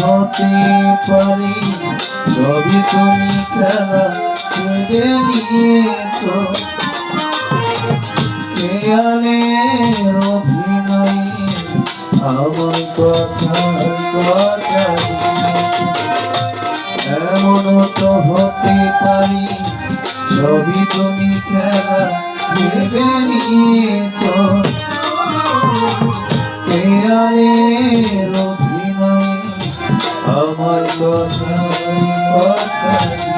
হতে পারি সবই তুমি খেলা কেড়ে নিয়েছ কেয়ালের অভিনয় আমার কথা কথা এমন তো হতে পারি সবই তুমি খেলা কেড়ে নিয়েছ পেয়ারের অভিনয় আমার কথা কথা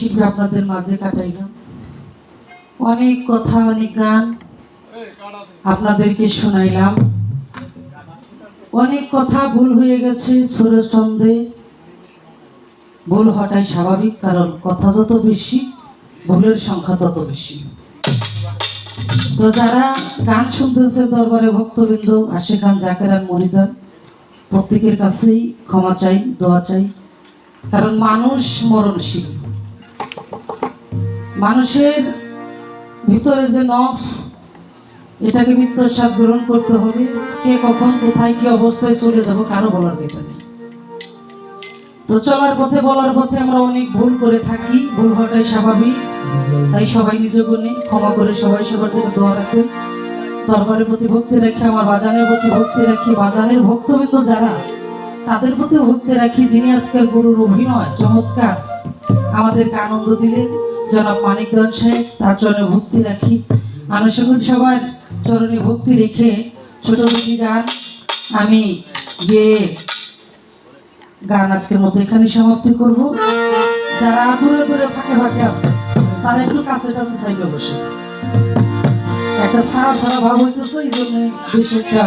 শিল্পী আপনাদের মাঝে কাটাইলাম। অনেক কথা, অনেক গান আপনাদেরকে শোনাইলাম। অনেক কথা ভুল হয়ে গেছে সুরেশ চন্দ্রে ভুল হটাই স্বাভাবিক, কারণ কথা যত বেশি, ভুলের সংখ্যা তত বেশি। তো যারা গান শুনতেছে দরবারে ভক্তবৃন্দ আশেখান জাকেরান মরিদান, প্রত্যেকের কাছেই ক্ষমা চাই, দোয়া চাই, কারণ মানুষ মরণশীল। মানুষের ভিতরে যে নফস, এটাকে মৃত্যুর স্বাদ গ্রহণ করতে হবে, কে কখন, কোথায়, কি অবস্থায় চলে যাব কারও বলার কথা নেই। তো চলার পথে, বলার পথে আমরা অনেক ভুল করে থাকি, ভুল হওয়াটাই স্বাভাবিক। তাই সবাই নিজ গুণে ক্ষমা করে সবাই সবার জন্য দোয়া রাখবেন। দরবারের প্রতি ভক্তি রাখি, আমার বাজানের প্রতি ভক্তি রাখি, বাজানের ভক্তবৃন্দ যারা, তাদের প্রতি ভক্তি রাখি যিনি আজকের গুরুর অভিনয়, চমৎকার। আমাদেরকে আনন্দ দিলেন। জনাব মানিকগঞ্জ সাহেব, তার চরণে ভক্তি রাখি। মানুষের সবার চরণে ভক্তি রেখে ছোট দুটি গান আমি গিয়ে গান আজকের মতো এখানে সমাপ্তি করব। যারা দূরে দূরে ফাঁকে ফাঁকে আছে, তারা একটু কাছে কাছে চাইবে বসে। একটা সারা সারা ভাব হইতেছে, এই জন্য বেশ একটা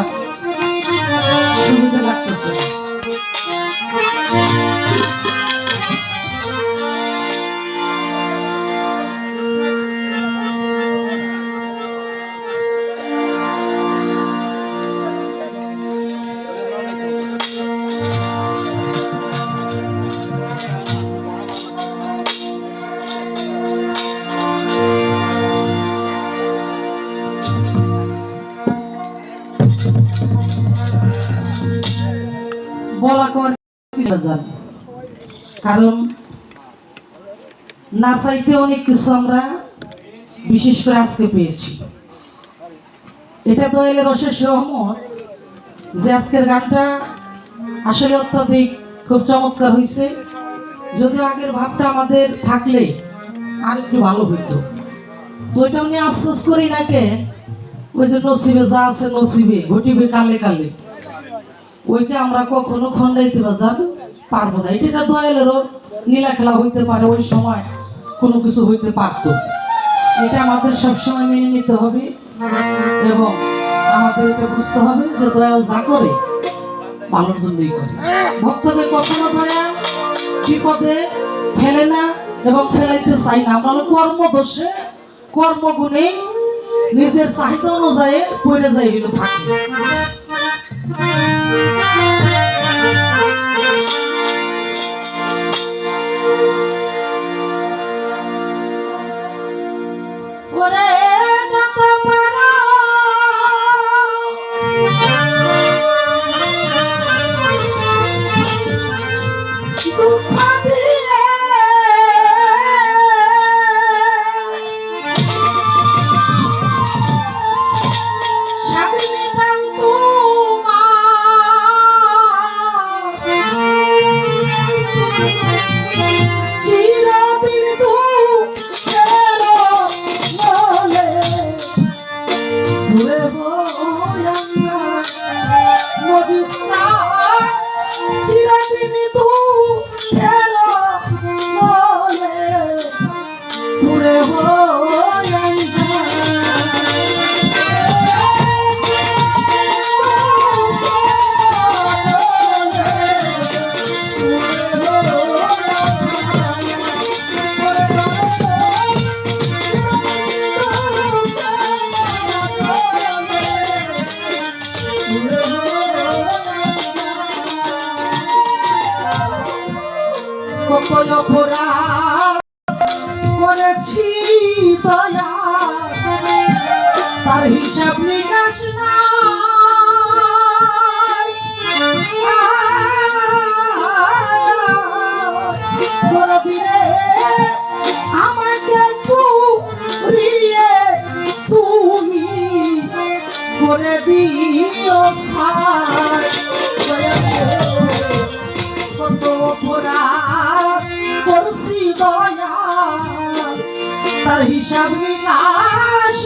বলা কারণ না চাইতে অনেক কিছু আমরা বিশেষ করে আজকে পেয়েছি। এটা তো যে আজকের গানটা আসলে অত্যাধিক খুব চমৎকার হয়েছে যদিও আগের ভাবটা আমাদের থাকলে আর একটু ভালো হইতো। তো ওইটাও আফসোস করি না কে ওই যে নসিবে যা আছে নসিবে, ঘটিবে কালে কালে। ওইটা আমরা কখনো খন্ডাইতে বা যান পারব না। এটা দয়ালেরও নীলা খেলা হইতে পারে ওই সময়, কোনো কিছু হইতে পারতো। এটা আমাদের সবসময় মেনে নিতে হবে এবং আমাদের এটা বুঝতে হবে যে দয়াল যা করে, ভালোর জন্যই করে। ভক্তকে কখনো দয়াল বিপদে ফেলে না এবং ফেলাইতে চাই না। আমরা কর্মদোষে, কর্মগুণে নিজের চাহিদা অনুযায়ী পড়ে যাই হইল Thank you. দয়া তার হিসাব নিকাশ।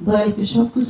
আসলে যারা বাজান